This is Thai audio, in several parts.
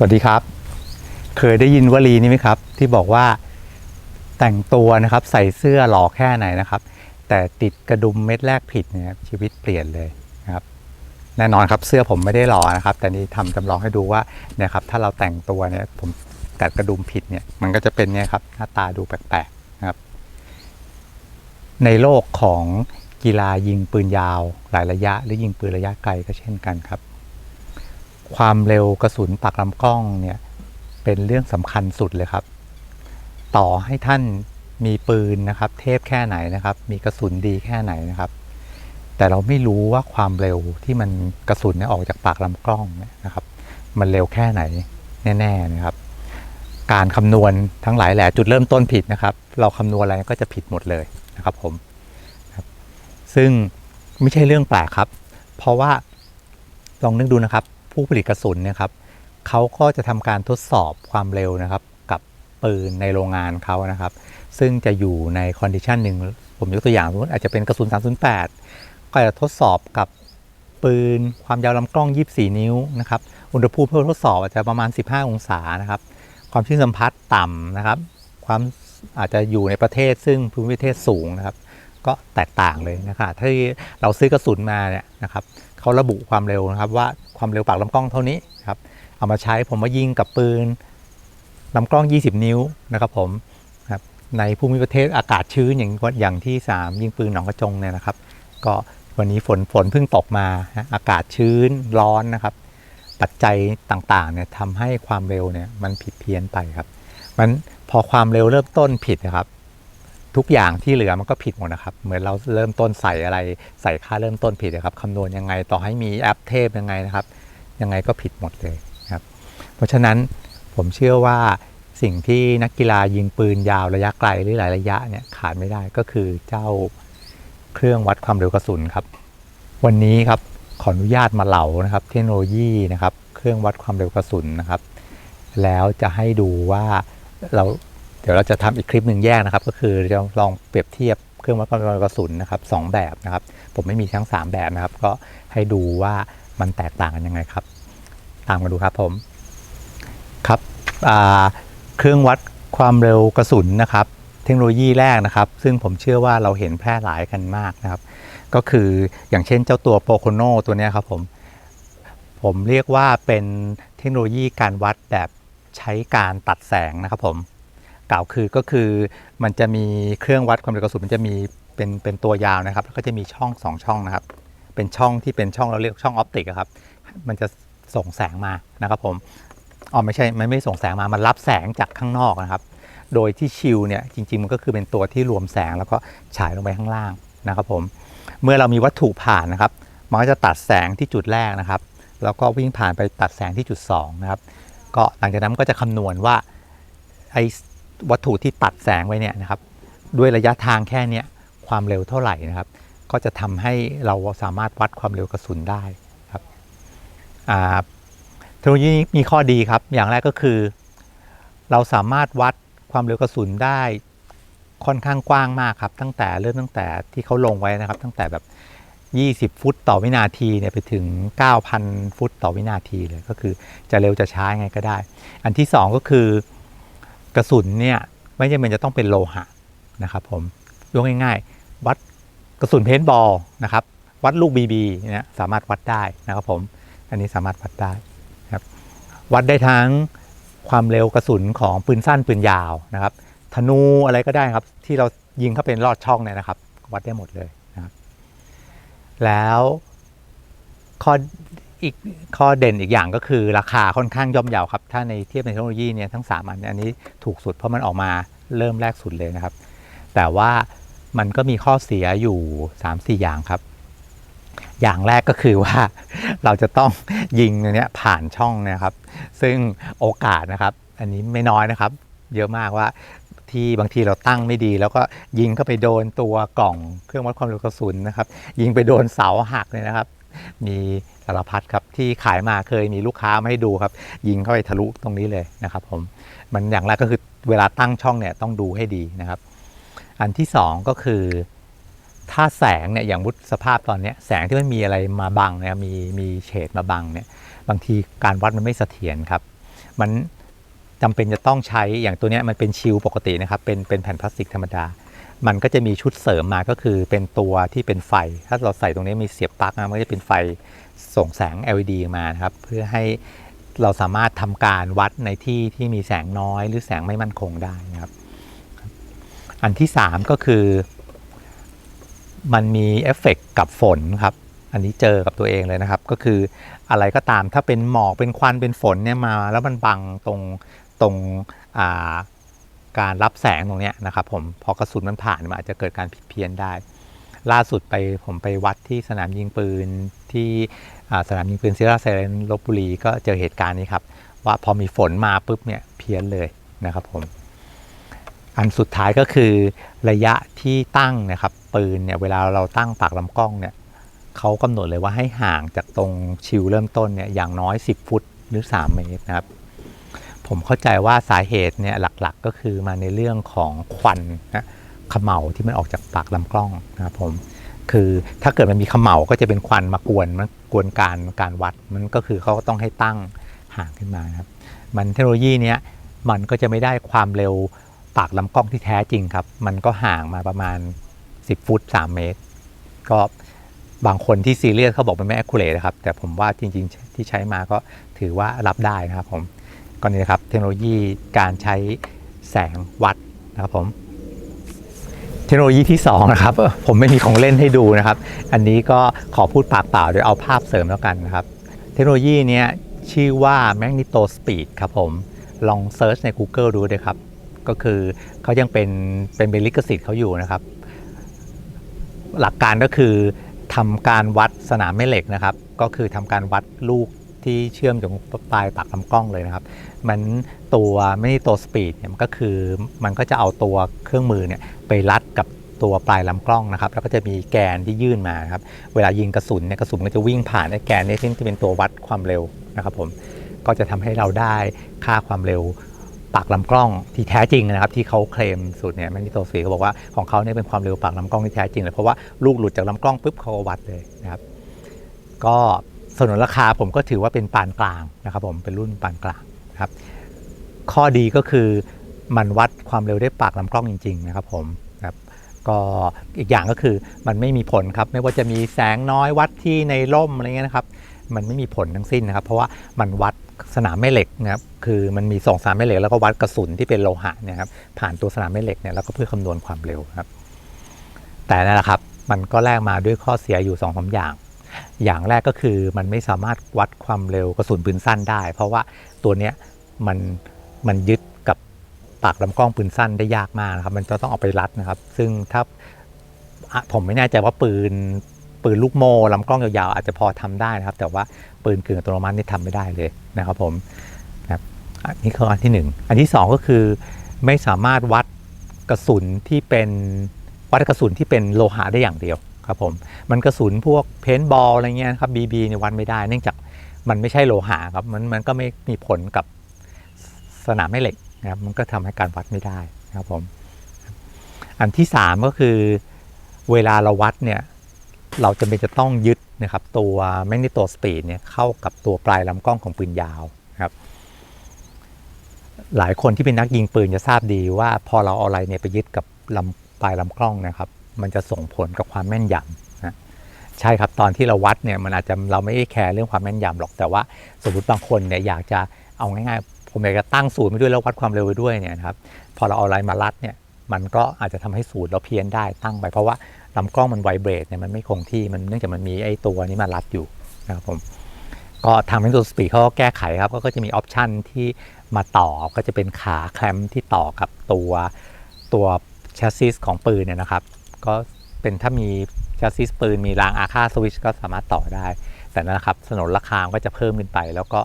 สวัสดีครับ เคยได้ยินวลีนี้ไหมครับ ที่บอกว่าแต่งตัวนะครับ ใส่เสื้อหล่อแค่ไหนนะครับ แต่ติดกระดุมเม็ดแรกผิดเนี่ยชีวิตเปลี่ยนเลยนะครับ แน่นอนครับเสื้อผมไม่ได้หล่อนะครับ แต่นี่ทำจำลองให้ดูว่าเนี่ยครับถ้าเราแต่งตัวเนี่ยผมกัดกระดุมผิดเนี่ยมันก็จะเป็นเนี่ยครับหน้าตาดูแปลกๆนะครับ ในโลกของกีฬายิงปืนยาว หลายระยะ หรือยิงปืนระยะไกลก็เช่นกันครับ ความเร็วกระสุนปากลำกล้องเนี่ยเป็นเรื่องสำคัญสุดเลยครับ ต่อให้ท่านมีปืนนะครับ เทพแค่ไหนนะครับ มีกระสุนดีแค่ไหนนะครับ แต่เราไม่รู้ว่าความเร็วที่มันกระสุนเนี่ยออกจากปากลำกล้องนะครับ มันเร็วแค่ไหนแน่ๆนะครับ การคำนวณทั้งหลายแหละจุดเริ่มต้นผิดนะครับ เราคำนวณอะไรก็จะผิดหมดเลยนะครับผมซึ่งไม่ใช่เรื่องแปลกครับ เพราะว่าลองนึกดูนะครับ ผู้ผลิตกระสุนเนี่ยครับเขาก็จะทำการทดสอบความเร็วนะครับ กับปืนในโรงงานเขานะครับ ซึ่งจะอยู่ในคอนดิชันหนึ่งผมยกตัวอย่างสมมติอาจจะเป็นกระสุน 308 ก็จะทดสอบกับปืนความยาวลำกล้อง 24 นิ้วนะครับ อุณหภูมิเพื่อทดสอบอาจจะประมาณ 15 องศานะครับ ความชื้นสัมผัสต่ำนะครับ ความอาจจะอยู่ในประเทศซึ่งภูมิประเทศสูงนะครับ ก็แตกต่างเลยนะครับ ถ้าเราซื้อกระสุนมาเนี่ยนะครับ เขาระบุความเร็วนะครับ ว่าความเร็วปากลำกล้องเท่านี้ครับเอามาใช้ผมมายิงกับปืนลำกล้อง 20 นิ้วนะครับผมครับในภูมิประเทศอากาศชื้นอย่างอย่างที่ 3 ยิงปืนหนองกระจงเนี่ยนะครับ ก็วันนี้ฝนฝนเพิ่งตกมาอากาศชื้นร้อนนะครับ ปัจจัยต่างๆเนี่ยทำให้ความเร็วเนี่ยมันผิดเพี้ยนไปครับมันพอความเร็วเริ่มต้นผิดนะครับ ทุกอย่างที่เหลือมันก็ผิดหมดนะครับ เหมือนเราเริ่มต้นใส่อะไรใส่ค่าเริ่มต้นผิดนะครับคำนวณยังไงต่อให้มีแอปเทพยังไงนะครับ ยังไงก็ผิดหมดเลยครับ เพราะฉะนั้นผมเชื่อว่าสิ่งที่นักกีฬายิงปืนยาวระยะไกลหรือหลายระยะเนี่ยขาดไม่ได้ก็คือเจ้าเครื่องวัดความเร็วกระสุนครับ วันนี้ครับขออนุญาตมาเหล่านะครับ เทคโนโลยีนะครับ เครื่องวัดความเร็วกระสุนนะครับ แล้วจะให้ดูว่าเรา เดี๋ยวเราจะทำอีกคลิปหนึ่งแยกนะครับ ก็คือจะลองเปรียบเทียบเครื่องวัดความเร็วกระสุนนะครับสองแบบนะครับ ผมไม่มีทั้งสามแบบนะครับ ก็ให้ดูว่ามันแตกต่างกันยังไงครับ ตามมาดูครับผมครับเครื่องวัดความเร็วกระสุนนะครับ เทคโนโลยีแรกนะครับ ซึ่งผมเชื่อว่าเราเห็นแพร่หลายกันมากนะครับ ก็คืออย่างเช่นเจ้าตัวโปโคโนตัวนี้ครับผมผมเรียกว่าเป็นเทคโนโลยีการวัดแบบใช้การตัดแสงนะครับผม กล่าวคือก็คือมันจะมีเครื่องวัดความเร็วกระสุนมันจะมีเป็นเป็นตัวยาวนะครับ แล้วก็จะมีช่องสองช่องนะครับ เป็นช่องที่เป็นช่องเราเรียกช่องออปติกครับ มันจะส่งแสงมานะครับผมอ๋อไม่ใช่มันไม่ส่งแสงมา มันรับแสงจากข้างนอกนะครับ โดยที่ชิลเนี่ยจริง ๆ มันก็คือเป็นตัวที่รวมแสงแล้วก็ฉายลงไปข้างล่างนะครับผมเมื่อเรามีวัตถุผ่านนะครับ มันก็จะตัดแสงที่จุดแรกนะครับ แล้วก็วิ่งผ่านไปตัดแสงที่จุด2นะครับก็หลังจากนั้นก็จะคำนวณว่าไอ วัตถุที่ตัดแสงไว้เนี่ยนะครับด้วยระยะทางแค่เนี้ยความเร็วเท่าไหร่นะครับ ก็จะทำให้เราสามารถวัดความเร็วกระสุนได้ครับเทคโนโลยีนี้มีข้อดีครับ อย่างแรกก็คือ เราสามารถวัดความเร็วกระสุนได้ค่อนข้างกว้างมากครับ ตั้งแต่เริ่มตั้งแต่ที่เขาลงไว้นะครับ ตั้งแต่แบบ 20 ฟุตต่อวินาทีเนี่ยไปถึง 9,000 ฟุตต่อวินาทีเลยก็คือจะเร็วจะช้ายังไงก็ได้ อันที่ 2 ก็คือ กระสุนเนี่ยไม่จำเป็นจะต้องเป็นโลหะนะครับผมยกง่าย ๆ วัดกระสุนเพนบอลนะครับวัดลูกบีบีเนี่ยสามารถวัดได้นะครับผมอันนี้สามารถวัดได้นะครับวัดได้ทั้งความเร็วกระสุนของปืนสั้นปืนยาวนะครับธนูอะไรก็ได้ครับที่เรายิงเข้าเป็นลอดช่องเนี่ยนะครับ วัดได้หมดเลยนะครับแล้วข้อ อีกข้อเด่นอีกอย่างก็คือราคาค่อนข้างย่อมเยาครับ ถ้าในเทียบในเทคโนโลยีเนี่ยทั้งสามอันอันนี้ถูกสุดเพราะมันออกมาเริ่มแรกสุดเลยนะครับ แต่ว่ามันก็มีข้อเสียอยู่ 3-4 อย่างครับ อย่างแรกก็คือว่าเราจะต้องยิงเนี้ยผ่านช่องนะครับ ซึ่งโอกาสนะครับ อันนี้ไม่น้อยนะครับ เยอะมากว่าที่บางทีเราตั้งไม่ดี แล้วก็ยิงเข้าไปโดนตัวกล่องเครื่องวัดความเร็วกระสุนนะครับ ยิงไปโดนเสาหักเลยนะครับ มีสารพัดครับที่ขายมาเคยมีลูกค้ามาให้ดูครับ ยิงเข้าไปทะลุตรงนี้เลยนะครับผมมันอย่างแรกก็คือเวลาตั้งช่องเนี่ยต้องดูให้ดีนะครับ อันที่สองก็คือถ้าแสงเนี่ยอย่างมุดสภาพตอนนี้แสงที่มันมีอะไรมาบังเนี่ยมีมีเฉดมาบังเนี่ยบางทีการวัดมันไม่เสถียรครับ มันจำเป็นจะต้องใช้อย่างตัวนี้มันเป็นชิลปกตินะครับเป็นเป็นแผ่นพลาสติกธรรมดา มันก็จะมีชุดเสริมมาก็คือเป็นตัวที่เป็นไฟ ถ้าเราใส่ตรงนี้มีเสียบปลั๊กนะมันก็จะเป็นไฟส่งแสง LED มานะครับ เพื่อให้เราสามารถทำการวัดในที่ที่มีแสงน้อยหรือแสงไม่มั่นคงได้นะครับ อันที่ 3 ก็คือ มันมีเอฟเฟกต์กับฝนครับ อันนี้เจอกับตัวเองเลยนะครับ ก็คืออะไรก็ตามถ้าเป็นหมอกเป็นควันเป็นฝนเนี่ยมา แล้วมันบังตรงตรงอ่า การรับแสงตรงนี้นะครับผมพอกระสุนมันผ่านมันอาจจะเกิดการผิดเพี้ยนได้ ล่าสุดไปผมไปวัดที่สนามยิงปืนที่สนามยิงปืนซิราเซเลนลบบุรีก็เจอเหตุการณ์นี้ครับ ว่าพอมีฝนมาปุ๊บเนี่ยเพี้ยนเลยนะครับผมอันสุดท้ายก็คือระยะที่ตั้งนะครับปืนเนี่ยเวลาเราตั้งปากลำกล้องเนี่ยเขากำหนดเลยว่าให้ห่างจากตรงชิวเริ่มต้นเนี่ยอย่างน้อย 10 ฟุตหรือ 3 เมตรนะครับ ผมเข้าใจว่าสาเหตุเนี่ยหลักๆก็คือมาในเรื่องของควันนะขม่าที่มันออกจากปากลำกล้องนะครับผมคือถ้าเกิดมันมีขม่าก็จะเป็นควันมากวนมันกวนการการวัดมันก็คือเขาก็ต้องให้ตั้งห่างขึ้นมานะครับมันเทคโนโลยีเนี้ยมันก็จะไม่ได้ความเร็วปากลำกล้องที่แท้จริงครับ มันก็ห่างมาประมาณ 10 ฟุต 3 เมตร ก็บางคนที่ซีเรียสเขาบอกมันไม่ accurate นะครับ แต่ผมว่าจริง ๆ ที่ใช้มาก็ถือว่ารับได้นะครับผม ก็นี่นะครับเทคโนโลยีการใช้แสงวัดนะครับผมเทคโนโลยีที่2นะครับผมไม่มีของเล่นให้ดูนะครับ อันนี้ก็ขอพูดปากเปล่าโดยเอาภาพเสริมแล้วกันนะครับ เทคโนโลยีนี้ชื่อว่า Magneto Speed ครับผมลองเซิร์ชใน Google ดูเลยครับ ก็คือเขายังเป็นเป็นเป็นลิขสิทธิ์เขาอยู่นะครับ หลักการก็คือทำการวัดสนามแม่เหล็กนะครับ ก็คือทำการวัดลูก ที่เชื่อมจากปลายปากลำกล้องเลยนะครับ มันตัวไม่ตัวสปีดเนี่ยมันก็คือมันก็จะเอาตัวเครื่องมือเนี่ยไปรัดกับตัวปลายลำกล้องนะครับ แล้วก็จะมีแกนที่ยื่นมาครับ เวลายิงกระสุนเนี่ยกระสุนก็จะวิ่งผ่านไอ้แกนนี้ที่จะเป็นตัววัดความเร็วนะครับผมก็จะทำให้เราได้ค่าความเร็วปากลำกล้องที่แท้จริงนะครับ ที่เขาเคลมสูตรเนี่ยแมนิโตสีเขาบอกว่าของเขาเนี่ยเป็นความเร็วปากลำกล้องที่แท้จริงเลยเพราะว่าลูกหลุดจากลำกล้องปุ๊บเขาก็วัดเลยนะครับ ก็ สนนราคาผมก็ถือว่าเป็นปานกลางนะครับผมเป็นรุ่นปานกลางครับ ข้อดีก็คือมันวัดความเร็วได้ปากลำกล้องจริง ๆ นะครับผมครับก็อีกอย่างก็คือมันไม่มีผลครับ ไม่ว่าจะมีแสงน้อยวัดที่ในร่มอะไรเงี้ยนะครับ มันไม่มีผลทั้งสิ้นนะครับ เพราะว่ามันวัดสนามแม่เหล็กนะครับคือมันมีสองสนามแม่เหล็กแล้วก็วัดกระสุนที่เป็นโลหะเนะครับผ่านตัวสนามแม่เหล็กเนี่ยแล้วก็เพื่อคำนวณความเร็วครับ แต่นั่นแหละครับ มันก็แลกมาด้วยข้อเสียอยู่2อสอย่าง อย่างแรกก็คือมันไม่สามารถวัดความเร็วกระสุนปืนสั้นได้ เพราะว่าตัวเนี้ยมันมันยึดกับปากลำกล้องปืนสั้นได้ยากมากนะครับ มันจะต้องเอาไปรัดนะครับ ซึ่งถ้าผมไม่แน่ใจว่าปืนปืนลูกโม่ลำกล้องยาวๆอาจจะพอทำได้นะครับ แต่ว่าปืนกึ่งอัตโนมัตินี่ทำไม่ได้เลยนะครับผมนะบนี่คืออันที่หนึ่งอันที่สองก็คือไม่สามารถวัดกระสุนที่เป็นวัดกระสุนที่เป็นโลหะได้อย่างเดียว ครับผมมันกระสุนพวกเพนบอลอะไรเงี้ยครับบีบีในยวัดไม่ได้ เนื่องจากมันไม่ใช่โลหะครับมันมันก็ไม่มีผลกับสนามแม่เหล็กนะครับมันก็ทำให้การวัดไม่ได้นะครับผมอันที่สามก็คือเวลาเราวัดเนี่ยเราจะเป็นจะต้องยึดนะครับตัวแมกนิโตสปีดเนี่ยเข้ากับตัวปลายลำกล้องของปืนยาวนะครับหลายคนที่เป็นนักยิงปืนจะทราบดีว่าพอเราเอาอะไรเนี่ยไปยึดกับลำปลายลำกล้องนะครับ มันจะส่งผลกับความแม่นยำนะใช่ครับตอนที่เราวัดเนี่ยมันอาจจะเราไม่ได้แคร์เรื่องความแม่นยำหรอกแต่ว่า สมมติบางคนเนี่ยอยากจะเอาง่ายๆ ผมอยากจะตั้งศูนย์ไปด้วยแล้ววัดความเร็วไปด้วยเนี่ยครับพอเราเอาอะไรมารัดเนี่ยมันก็อาจจะทำให้ศูนย์เราเพี้ยนได้ตั้งไป เพราะว่าลำกล้องมันไวเบรดเนี่ยมันไม่คงที่มันเนื่องจากมันมีไอ้ตัวนี้มารัดอยู่นะครับผมก็ทาง Windows Speed เขาก็แก้ไขครับก็จะมีออปชันที่มาต่อก็จะเป็นขาแคลมที่ต่อกับตัวตัวแชสซิสของปืนเนี่ยนะครับ ก็เป็นถ้ามีแชสซิสปืนมีรางอาฆาตสวิชก็สามารถต่อได้ แต่นั่นแหละครับสนนราคาก็จะเพิ่มขึ้นไป แล้วก็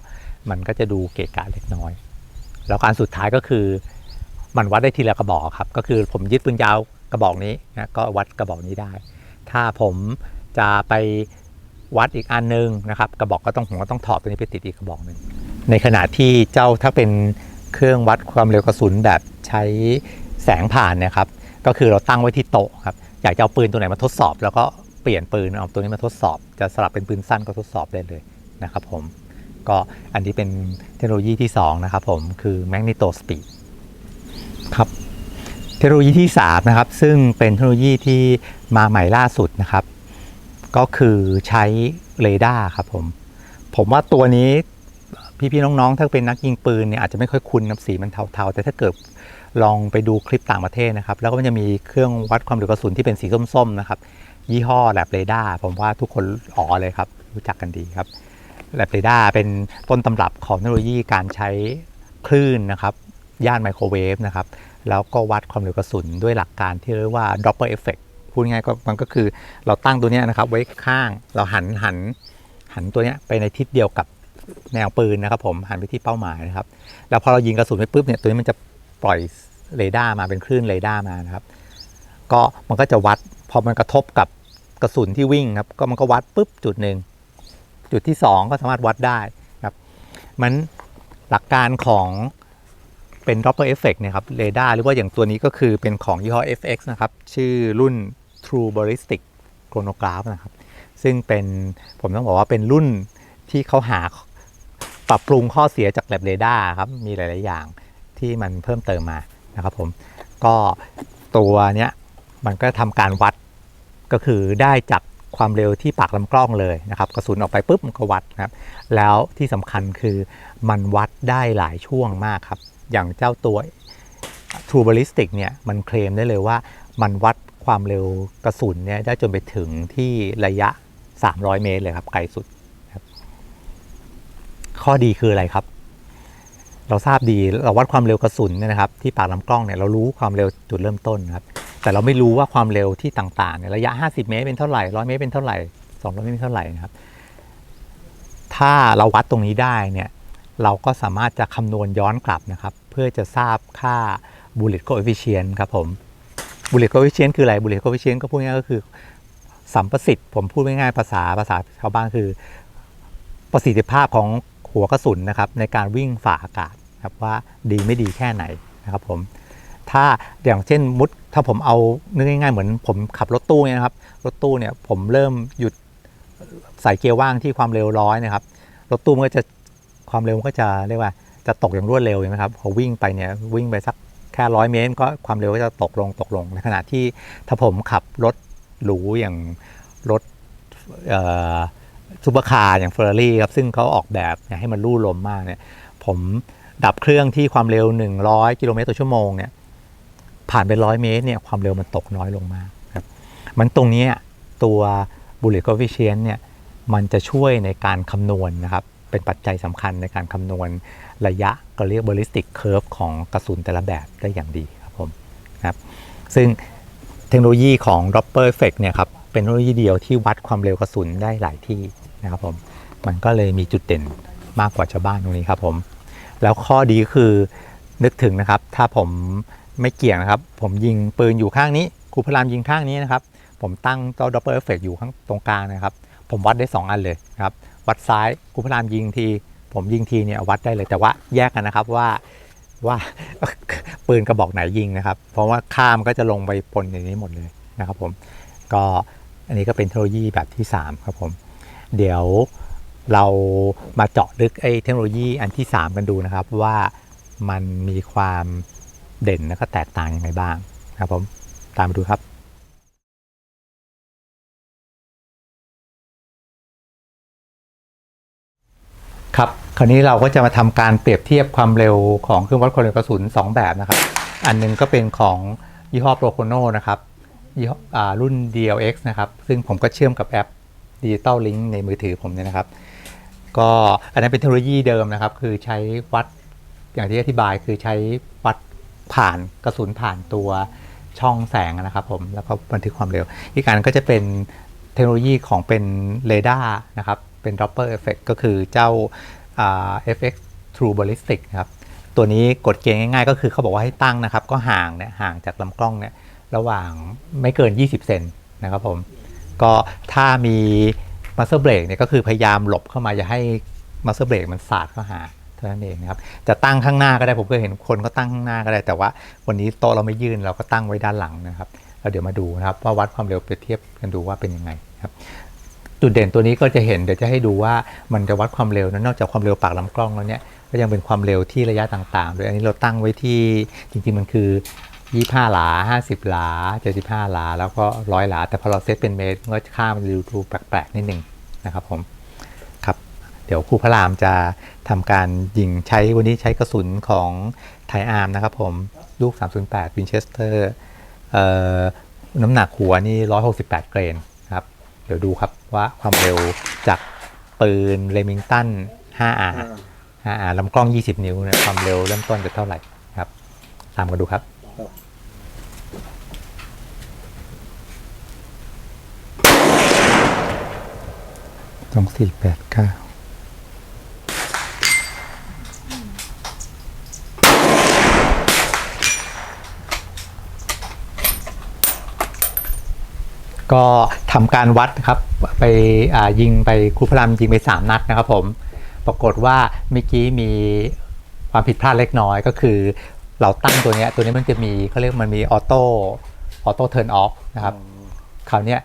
มันก็จะดูเกะกะเล็กน้อย แล้วการสุดท้ายก็คือมันวัดได้ทีละกระบอกครับ ก็คือผมยึดปืนยาวกระบอกนี้นะก็วัดกระบอกนี้ได้ ถ้าผมจะไปวัดอีกอันนึงนะครับ กระบอกก็ต้องผมก็ต้องถอดตัวนี้ไปติดอีกกระบอกหนึ่งในขณะที่เจ้าถ้าเป็นเครื่องวัดความเร็วกระสุนแบบใช้แสงผ่านนะครับ ก็คือเราตั้งไว้ที่โต๊ะครับอยากจะเอาปืนตัวไหนมาทดสอบ แล้วก็เปลี่ยนปืนเอาตัวนี้มาทดสอบ จะสลับเป็นปืนสั้นก็ทดสอบได้เลยนะครับผมก็อันนี้เป็นเทคโนโลยีที่ 2 นะครับผมคือ Magneto Speed ครับเทคโนโลยีที่ 3 นะครับ ซึ่งเป็นเทคโนโลยีที่มาใหม่ล่าสุดนะครับ ก็คือใช้เรดาร์ครับผมผมว่าตัวนี้พี่ๆน้องๆ ถ้าเป็นนักยิงปืนเนี่ยอาจจะไม่ค่อยคุ้นนะสีมันเทาๆ แต่ถ้าเกิด ลองไปดูคลิปต่างประเทศนะครับ แล้วก็มันจะมีเครื่องวัดความเร็วกระสุนที่เป็นสีส้มๆนะครับ ยี่ห้อแลบเรดาร์ผมว่าทุกคนอ๋อเลยครับ รู้จักกันดีครับแลบเรดาร์เป็นต้นตำรับของเทคโนโลยีการใช้คลื่นนะครับย่านไมโครเวฟนะครับ แล้วก็วัดความเร็วกระสุนด้วยหลักการที่เรียกว่า Doppler effect พูดง่ายๆก็มันก็คือเราตั้งตัวนี้นะครับ ไว้ข้างเราหันหันหันตัวนี้ไปในทิศเดียวกับแนวปืนนะครับผมหันไปที่เป้าหมายนะครับ แล้วพอเรายิงกระสุนไปปุ๊บเนี่ยตัวนี้มันจะ ปล่อยเรดาร์มาเป็นคลื่นเรดาร์มานะครับก็มันก็จะวัดพอมันกระทบกับกระสุนที่วิ่งครับก็มันก็วัดปุ๊บจุดหนึ่งจุดที่ 2 ก็สามารถวัดได้ครับมันหลักการของเป็น Doppler effect เนี่ยครับเรดาร์หรือว่าอย่างตัวนี้ก็คือเป็นของยี่ห้อ FX นะครับ ชื่อรุ่น True Ballistic Chronograph นะครับ ซึ่งเป็นผมต้องบอกว่าเป็นรุ่นที่เขาหาปรับปรุงข้อเสียจากแลบเรดาร์ครับ มีหลาย ๆ อย่าง ที่มันเพิ่มเติมมานะครับผมก็ตัวเนี้ยมันก็ทำการวัดก็คือได้จากความเร็วที่ปากลำกล้องเลยนะครับกระสุนออกไปปุ๊บมันก็วัดนะครับแล้วที่สำคัญคือมันวัดได้หลายช่วงมากครับ อย่างเจ้าตัว True Ballistic เนี่ยมันเคลมได้เลยว่ามันวัดความเร็วกระสุนเนี่ยได้จนไปถึงที่ระยะ 300 เมตรเลยครับไกลสุดข้อดีคืออะไรครับ เราทราบดีเราวัดความเร็วกระสุนเนี่ยนะครับที่ปากลำกล้องเนี่ยเรารู้ความเร็วจุดเริ่มต้นครับแต่เราไม่รู้ว่าความเร็วที่ต่างๆเนี่ยระยะ 50 เมตรเป็นเท่าไหร่100 เมตรเป็นเท่าไหร่200เมตรเป็นเท่าไหร่นะครับถ้าเราวัดตรงนี้ได้เนี่ยเราก็สามารถจะคำนวณย้อนกลับนะครับ เพื่อจะทราบค่า bullet coefficient ครับผม bullet coefficient คืออะไร bullet coefficient ก็พูดง่ายๆก็คือสัมประสิทธิ์ผมพูดง่ายๆภาษาภาษาชาวบ้านคือ ประสิทธิภาพของ หัวกระสุนนะครับในการวิ่งฝ่าอากาศครับว่าดีไม่ดีแค่ไหนนะครับผมถ้าอย่างเช่นมุดถ้าผมเอานึกง่ายๆเหมือนผมขับรถตู้เนี่ยนะครับรถตู้เนี่ยผมเริ่มหยุดใส่เกียร์ว่างที่ความเร็วร้อยนะครับรถตู้มันก็จะความเร็วมันก็จะเรียกว่าจะตกอย่างรวดเร็วใช่ไหมครับพอวิ่งไปเนี่ยวิ่งไปสักแค่ร้อยเมตรก็ความเร็วก็จะตกลงตกลงในขณะที่ถ้าผมขับรถหรูอย่างรถ ซูเปอร์คาร์อย่างเฟอร์รารี่ครับซึ่งเขาออกแบบให้มันลู่ลมมากเนี่ยผมดับเครื่องที่ความเร็ว 100 กิโลเมตรต่อชั่วโมงเนี่ยผ่านไปร้อยเมตรเนี่ยความเร็วมันตกน้อยลงมากครับมันตรงนี้ตัว bullet coefficient เนี่ยมันจะช่วยในการคำนวณนะครับ เป็นปัจจัยสำคัญในการคำนวณระยะก็เรียก ballistic curve ของกระสุนแต่ละแบบได้อย่างดีครับผมนะครับซึ่งเทคโนโลยีของ Doppler effect เนี่ยครับเป็นเทคโนโลยีเดียวที่วัดความเร็วกระสุนได้หลายที่ นะครับผมมันก็เลยมีจุดเด่นมากกว่าชาวบ้านตรงนี้ครับผม แล้วข้อดีคือนึกถึงนะครับ ถ้าผมไม่เกี่ยงนะครับ ผมยิงปืนอยู่ข้างนี้ครูพรามยิงข้างนี้นะครับ ผมตั้งเจ้า Doppler effect อยู่ข้างตรงกลางนะครับ ผมวัดได้ 2 อันเลยนะครับวัดซ้ายครูพรามยิงที ผมยิงทีเนี่ยวัดได้เลยแต่ว่าแยกกันนะครับว่าว่าปืนกระบอกไหนยิงนะครับ เพราะว่าข้ามก็จะลงไปปนอย่างนี้หมดเลยนะครับผมก็อันนี้ก็เป็นเทคโนโลยีแบบที่ 3 ครับผม เดี๋ยวเรามาเจาะลึกไอ้เทคโนโลยีอันที่ 3 กันดูนะครับ ว่ามันมีความเด่นและก็แตกต่างยังไงบ้างครับผมตามมาดูครับ ครับ คราวนี้เราก็จะมาทำการเปรียบเทียบความเร็วของเครื่องวัดความเร็วกระสุน 2 แบบนะครับ อันหนึงก็เป็นของยี่ห้อโปรโคโนนะครับยี่ห้อรุ่น DLX นะครับ ซึ่งผมก็เชื่อมกับแอป Digital Link ในมือถือผมเนี่ยนะครับ ก็อันนั้นเป็นเทคโนโลยีเดิมนะครับ คือใช้วัดอย่างที่อธิบายคือใช้วัดผ่านกระสุนผ่านตัวช่องแสงนะครับผมแล้วก็บันทึกความเร็ว อีกอันก็จะเป็นเทคโนโลยีของเป็นเรดาร์นะครับ เป็น Doppler effect ก็คือเจ้าอ่า FX True Ballistic ครับ ตัวนี้กฎเกณฑ์ง่ายๆ ก็คือเขาบอกว่าให้ตั้งนะครับ ก็ห่างเนี่ยห่างจากลำกล้องเนี่ยระหว่างไม่เกิน 20 เซนนะครับผม ก็ถ้ามีมัสเซอร์เบรกเนี่ยก็คือพยายามหลบเข้ามาอย่าให้มัสเซอร์เบรกมันสาดเข้าหาเท่านั้นเองนะครับจะตั้งข้างหน้าก็ได้ผมก็เห็นคนก็ตั้งข้างหน้าก็ได้ แต่ว่าวันนี้โต๊ะเราไม่ยื่นเราก็ตั้งไว้ด้านหลังนะครับแล้วเดี๋ยวมาดูนะครับว่าวัดความเร็วเปรียบเทียบกันดูว่าเป็นยังไงครับจุดเด่นตัวนี้ก็จะเห็นเดี๋ยวจะให้ดูว่ามันจะวัดความเร็วนะนอกจากความเร็วปากลำกล้องแล้วเนี่ยก็ยังเป็นความเร็วที่ระยะต่างๆ ด้วยอันนี้เราตั้งไว้ที่จริงๆมันคือ 25หลา50หลา75หลา แล้วก็100หลา แต่พอเราเซตเป็นเมตรก็ค่ามันดูแปลกๆนิดนึงนะครับผมครับ เดี๋ยวครูพระรามจะทำการยิงใช้วันนี้ใช้กระสุนของไทอาร์มนะครับผมลูก 308 วินเชสเตอร์น้ำหนักหัวนี่ 168 เกรนครับ เดี๋ยวดูครับว่าความเร็วจากปืนเรมิงตัน 5R 5R ลำกล้อง 20 นิ้วเนี่ยความเร็วเริ่มต้นจะเท่าไหร่ครับ ตามกันดูครับ สองสี่แปดเก้าก็ทำการวัดนะครับไปอ่ายิงไปครูพระรามยิงไป 3 นัดนะครับผมปรากฏว่าเมื่อกี้มีความผิดพลาดเล็กน้อยก็คือ เราตั้งตัวเนี้ยตัวนี้มันจะมีเขาเรียกมันมีออโต้ออโต้เทิร์นออฟนะครับคราวเนี้ย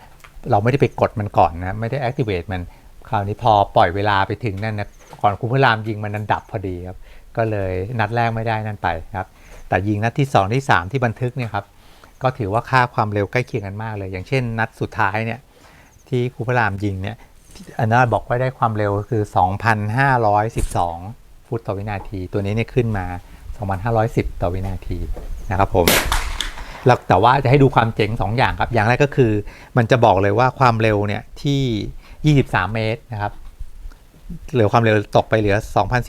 เราไม่ได้ไปกดมันก่อนนะ ไม่ได้ activate มัน คราวนี้พอปล่อยเวลาไปถึงนั่นนะก่อนคุณพระรามยิงมันนันดับพอดีครับ ก็เลยนัดแรกไม่ได้นั่นไปครับ แต่ยิงนัดที่ 2 ที่ 3 ที่บันทึกเนี่ยครับ ก็ถือว่าค่าความเร็วใกล้เคียงกันมากเลย อย่างเช่น นัดสุดท้ายเนี่ยที่ครูพระรามยิงเนี่ยอันนั้นบอกว่าได้ความเร็วคือ 2,512 ฟุตต่อวินาที ตัวนี้เนี่ยขึ้นมา 2,510 ต่อวินาทีนะครับผมแล้วแต่ว่าจะให้ดูความเจ๋งสองอย่างครับ อย่างแรกก็คือ มันจะบอกเลยว่าความเร็วเนี่ยที่ 23 เมตรนะครับเหลือความเร็วตกไปเหลือ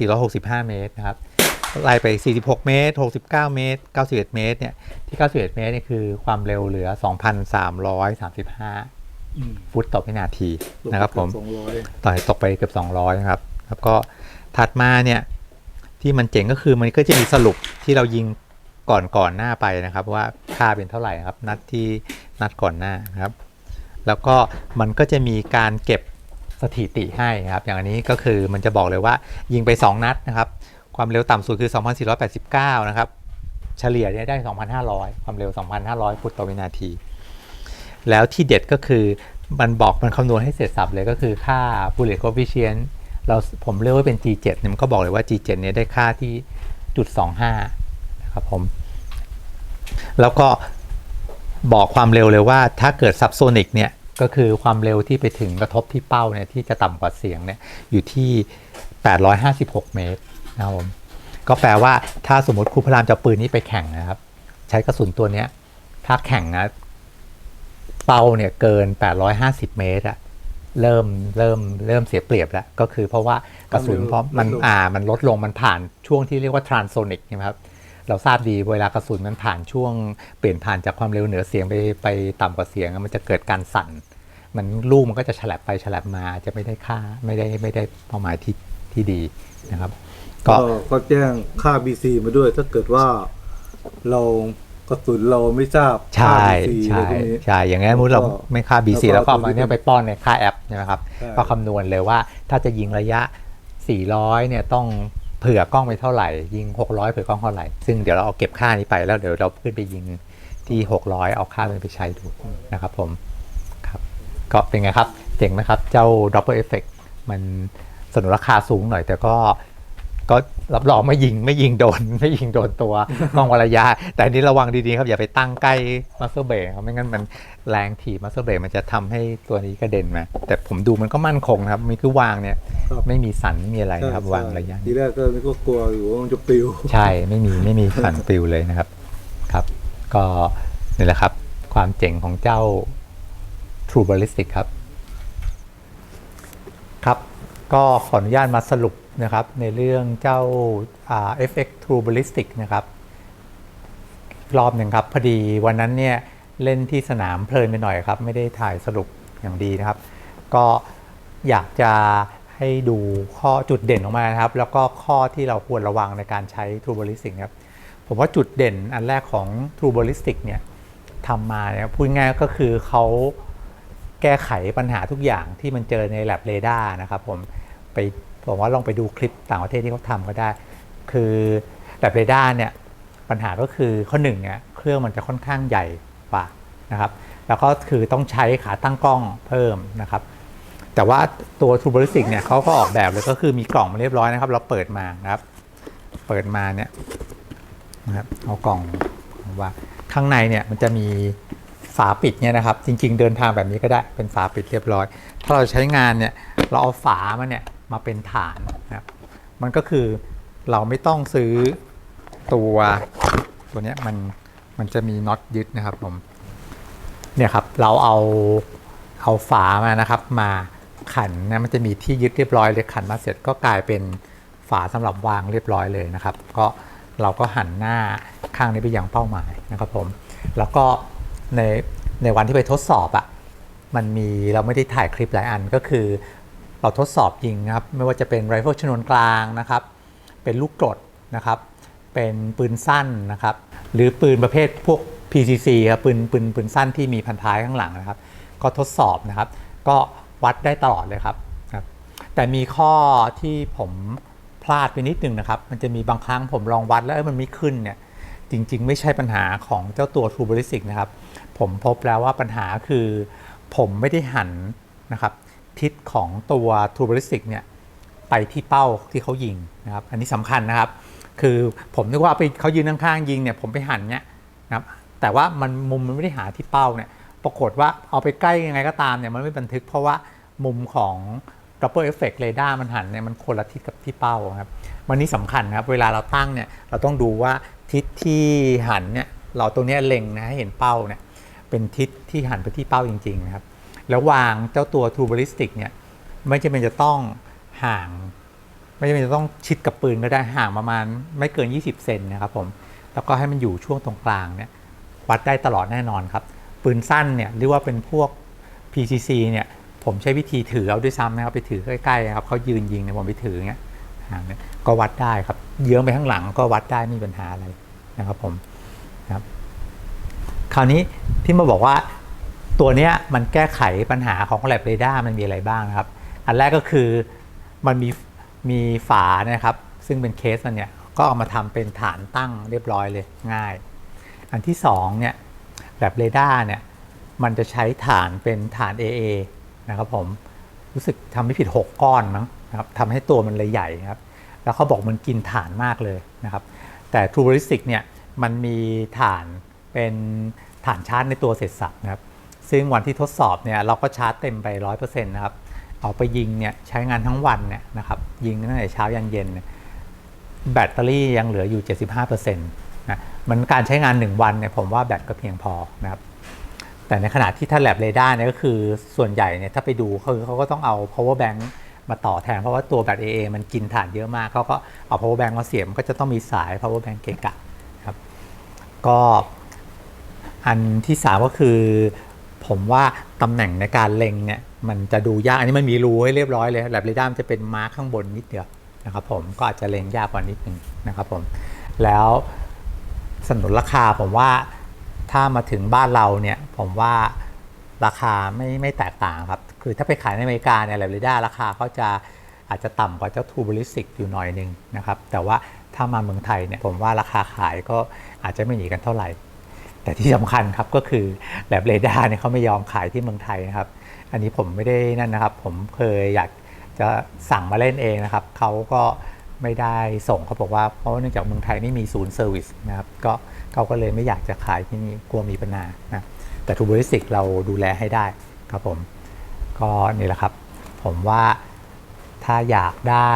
2,465 เมตรนะครับไล่ไป 46 เมตร 69 เมตร 91 เมตรเนี่ยที่ 91 เมตรเนี่ยคือความเร็วเหลือ 2,335 ฟุตต่อวินาทีนะครับผมต่อตกไปเกือบ 200นะครับแล้วก็ถัดมาเนี่ยที่มันเจ๋งก็คือมันก็จะมีสรุปที่เรายิงก่อนก่อนหน้าไปนะครับ ว่าค่าเป็นเท่าไหร่ครับ นัดที่นัดก่อนหน้านะครับ แล้วก็มันก็จะมีการเก็บสถิติให้ครับ อย่างอันนี้ก็คือมันจะบอกเลยว่ายิงไป 2 นัดนะครับ ความเร็วต่ำสุดคือ 2,489 นะครับ เฉลี่ยเนี่ยได้ 2,500 ความเร็ว 2,500 ฟุตต่อวินาที แล้วที่เด็ดก็คือมันบอกมันคำนวณให้เสร็จสับเลยก็คือค่า bullet coefficient เราผมเรียกว่าเป็น G7 เนี่ยมันก็บอกเลยว่า G7 เนี่ยได้ค่าที่จุด25นะครับผม แล้วก็ บอกความเร็วเลยว่าถ้าเกิด subsonic เนี่ยก็คือความเร็วที่ไปถึงกระทบที่เป้าเนี่ยที่จะต่ำกว่าเสียงเนี่ยอยู่ที่ 856 เมตรนะครับผมก็แปลว่าถ้าสมมติครูพระรามจะเอาปืนนี้ไปแข่งนะครับ ใช้กระสุนตัวเนี้ยถ้าแข่งนะเป้าเนี่ยเกิน 850 เมตรอะเริ่มเริ่มเริ่มเสียเปรียบแล้ว ก็คือเพราะว่ากระสุนเพราะมันอ่ามันลดลงมันผ่านช่วงที่เรียกว่า transonic ใช่ไหมครับ เราทราบดีเวลากระสุนมันผ่านช่วงเปลี่ยนผ่านจากความเร็วเหนือเสียงไปไปต่ำกว่าเสียงอะมันจะเกิดการสั่น มันลูกมันก็จะฉลับไปฉลับมาจะไม่ได้ค่าไม่ได้ไม่ได้เป้าหมายที่ที่ดีนะครับ ก็ก็ก็แจ้งค่า BC มาด้วยถ้าเกิดว่าเรากระสุนเราไม่ทราบใช่ค่า BC ใช่อะไรพวกนี้ใช่อย่างงี้นสมมุติเราแล้วก็ไม่ค่า BC แล้แล้ววก็ก็เอามาเนี่ยไปป้อนในค่าแอปใช่ไหมครับใช่ก็คำนวณเลยว่าถ้าจะยิงระยะ 400 เนี่ยต้อง เผื่อกล้องไปเท่าไหร่ ยิง 600 เผื่อกล้องเท่าไหร่ ซึ่งเดี๋ยวเราเอาเก็บค่านี้ไปแล้วเดี๋ยวเราขึ้นไปยิงที่ 600 เอาค่านี้ไปใช้ดูนะครับผมครับก็เป็นไงครับ เจ๋งไหมครับ เจ้า Doppler Effect มันสนุนราคาสูงหน่อย แต่ก็ ก็รับรองไม่ยิงไม่ยิงโดน ไม่ยิงโดนตัวกล้องวรยา แต่อันนี้ระวังดีๆครับอย่าไปตั้งใกล้มัสเตอร์เบรครับไม่งั้นมันแรงถีบมัสเตอร์เบรมันจะทำให้ตัวนี้กระเด็นมา แต่ผมดูมันก็มั่นคงนะครับมีคือวางเนี่ยครับไม่มีสันไม่มีอะไรนะครับใช่วางระยะทีแรกก็นึกว่ากลัวอยู่ว่ามันจะปลิว ใช่ไม่มีไม่มีสันปลิวเลยนะครับครับ ก็นี่แหละครับ ความเจ๋งของเจ้า True Ballistic ครับ ครับ ก็ขออนุญาตมาสรุป นะครับในเรื่องเจ้าอ่า FX True Ballistic นะครับรอบหนึ่งครับพอดีวันนั้นเนี่ยเล่นที่สนามเพลินไปหน่อยครับ ไม่ได้ถ่ายสรุปอย่างดีนะครับ ก็อยากจะให้ดูข้อจุดเด่นออกมานะครับ แล้วก็ข้อที่เราควรระวังในการใช้ True Ballistic ครับผมว่าจุดเด่นอันแรกของ True Ballistic เนี่ยทำมาเนี่ยพูดง่ายก็คือเขาแก้ไขปัญหาทุกอย่างที่มันเจอใน lab radar นะครับผมไป ผมว่าลองไปดูคลิปต่างประเทศที่เขาทำก็ได้ คือ lab radar เนี่ยปัญหาก็คือข้อหนึ่งเนี่ยเครื่องมันจะค่อนข้างใหญ่กว่านะครับแล้วก็คือต้องใช้ขาตั้งกล้องเพิ่มนะครับ แต่ว่าตัว True Ballistic เนี่ยเขาก็ออกแบบเลยก็คือมีกล่องมาเรียบร้อยนะครับ เราเปิดมานะครับ เปิดมาเนี่ยนะครับเอากล่องว่าข้างในเนี่ยมันจะมีฝาปิดเนี่ยนะครับ จริง ๆ เดินทางแบบนี้ก็ได้เป็นฝาปิดเรียบร้อย ถ้าเราใช้งานเนี่ยเราเอาฝามาเนี่ย มาเป็นฐานนะครับ มันก็คือเราไม่ต้องซื้อตัวตัวนี้มันมันจะมีน็อตยึดนะครับผมเนี่ยครับเราเอาเอาฝามานะครับ มาขันนะมันจะมีที่ยึดเรียบร้อยเลยขันมาเสร็จก็กลายเป็นฝาสำหรับวางเรียบร้อยเลยนะครับ ก็เราก็หันหน้าข้างนี้ไปยังเป้าหมายนะครับผมแล้วก็ในในวันที่ไปทดสอบอะ่ะมันมีเราไม่ได้ถ่ายคลิปหลายอันก็คือ เราทดสอบยิงครับไม่ว่าจะเป็นไรเฟิลชนวนกลางนะครับ เป็นลูกกรดนะครับ เป็นปืนสั้นนะครับ หรือปืนประเภทพวก PCC ครับปืนปืนปืนสั้นที่มีพันท้ายข้างหลังนะครับ ก็ทดสอบนะครับ ก็วัดได้ตลอดเลยครับครับ แต่มีข้อที่ผมพลาดไปนิดนึงนะครับ มันจะมีบางครั้งผมลองวัดแล้วเอ้ยมันไม่ขึ้นเนี่ยจริง ๆ ไม่ใช่ปัญหาของเจ้าตัว True Ballistic นะครับ ผมพบแล้วว่าปัญหาคือ ผมไม่ได้หันนะครับ ทิศของตัว True Ballistic เนี่ยไปที่เป้าที่เขายิงนะครับอันนี้สำคัญนะครับ คือผมนึกว่าไปเขายืนข้างๆยิงเนี่ยผมไปหันเนี่ยนะครับแต่ว่ามันมุมมันไม่ได้หาที่เป้าเนี่ยปรากฏว่าเอาไปใกล้ยังไงก็ตามเนี่ยมันไม่บันทึกเพราะว่ามุมของ Doppler Effect Radar มันหันเนี่ยมันคนละทิศกับที่เป้าครับวันนี้สำคัญครับเวลาเราตั้งเนี่ยเราต้องดูว่าทิศที่หันเนี่ยเราตรงนี้เล็งนะให้เห็นเป้าเนี่ยเป็นทิศที่หันไปที่เป้าจริงๆนะครับ แล้ววางเจ้าตัว True Ballistic เนี่ยไม่จำเป็นจะต้องห่าง ไม่จำเป็นจะต้องชิดกับปืนก็ได้ห่างประมาณไม่เกิน 20 เซนนะครับผมแล้วก็ให้มันอยู่ช่วงตรงกลางเนี่ยวัดได้ตลอดแน่นอนครับ ปืนสั้นเนี่ยหรือว่าเป็นพวก PCC เนี่ยผมใช้วิธีถือเอาด้วยซ้ำนะครับไปถือใกล้ๆนะครับเขายืนยิงเนี่ยผมไปถือเงี้ยห่างเนี่ยก็วัดได้ครับ เยื้องไปข้างหลังก็วัดได้ไม่มีปัญหาอะไรนะครับผมครับคราวนี้ที่มาบอกว่า ตัวนี้มันแก้ไขปัญหาของแลบเรดาร์มันมีอะไรบ้างนะครับ อันแรกก็คือมันมีมีฝานะครับ ซึ่งเป็นเคสมันเนี่ยก็เอามาทำเป็นฐานตั้งเรียบร้อยเลยง่าย อันที่สองเนี่ยแบบเรดาร์เนี่ยมันจะใช้ฐานเป็นฐาน AA นะครับผมรู้สึกทำไม่ผิด 6 ก้อนมั้งนะครับทำให้ตัวมันเลยใหญ่ครับ แล้วเขาบอกมันกินฐานมากเลยนะครับ แต่ True Ballistic เนี่ยมันมีฐานเป็นฐานชาร์จในตัวเสร็จสับนะครับ ซึ่งวันที่ทดสอบเนี่ยเราก็ชาร์จเต็มไป 100%นะครับเอาไปยิงเนี่ยใช้งานทั้งวันเนี่ยนะครับยิงตั้งแต่เช้ายันเย็น แบตเตอรี่ยังเหลืออยู่ 75%นะมันการใช้งาน 1 วันเนี่ยผมว่าแบตก็เพียงพอนะครับแต่ในขณะที่ถ้าแลบเรดาร์เนี่ยก็คือส่วนใหญ่เนี่ยถ้าไปดูเขาเขาก็ต้องเอา power bank มาต่อแทน เพราะว่าตัวแบต AA มันกินถ่านเยอะมากเขาก็เอา power bank มาเสียบมันก็จะต้องมีสาย power bank เกะกะครับก็อันที่สามก็คือ ผมว่าตำแหน่งในการเล็งเนี่ยมันจะดูยาก อันนี้มันมีรูให้เรียบร้อยเลยแลบเรดาร์มันจะเป็นมาร์คข้างบนนิดเดียวนะครับผมก็อาจจะเล็งยากกว่านิดนึงนะครับผมแล้วสนุนราคาผมว่าถ้ามาถึงบ้านเราเนี่ยผมว่าราคาไม่ไม่แตกต่างครับ คือถ้าไปขายในอเมริกาเนี่ยแลบเรดาร์ราคาเขาจะอาจจะต่ำกว่าเจ้าทูบริสิกอยู่หน่อยนึงนะครับแต่ว่าถ้ามาเมืองไทยเนี่ยผมว่าราคาขายก็อาจจะไม่หนีกันเท่าไหร่ แต่ที่สำคัญครับก็คือแลบเรดาร์เนี่ยเขาไม่ยอมขายที่เมืองไทยนะครับ อันนี้ผมไม่ได้นั่นนะครับ ผมเคยอยากจะสั่งมาเล่นเองนะครับเขาก็ไม่ได้ส่งเขาบอกว่าเพราะเนื่องจากเมืองไทยไม่มีศูนย์เซอร์วิสนะครับก็เขาก็เลยไม่อยากจะขายที่นี่กลัวมีปัญหานะแต่ทูบริสิกเราดูแลให้ได้ครับผมก็นี่แหละครับ ผมว่าถ้าอยากได้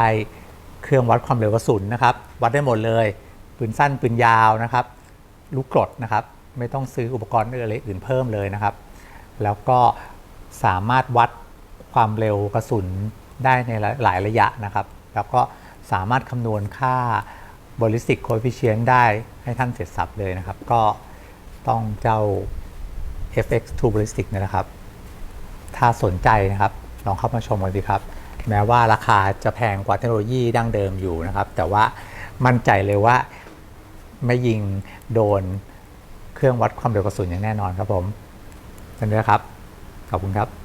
เครื่องวัดความเร็วกระสุนนะครับ วัดได้หมดเลยปืนสั้นปืนยาวนะครับ ลูกกรดนะครับ ไม่ต้องซื้ออุปกรณ์อะไรอื่นเพิ่มเลยนะครับ แล้วก็สามารถวัดความเร็วกระสุนได้ในหลายระยะนะครับ แล้วก็สามารถคำนวณค่า ballistic coefficient ได้ให้ท่านเสร็จสับเลยนะครับ ก็ต้องเจ้า FX2 ballistic เนยนะครับ ถ้าสนใจนะครับ ลองเข้ามาชมกันดีครับ แม้ว่าราคาจะแพงกว่าเทคโนโลยีดั้งเดิมอยู่นะครับ แต่ว่ามั่นใจเลยว่าไม่ยิงโดน เครื่องวัดความเร็วกระสุนอย่างแน่นอนครับผมเป็นด้วยครับ ขอบคุณครับ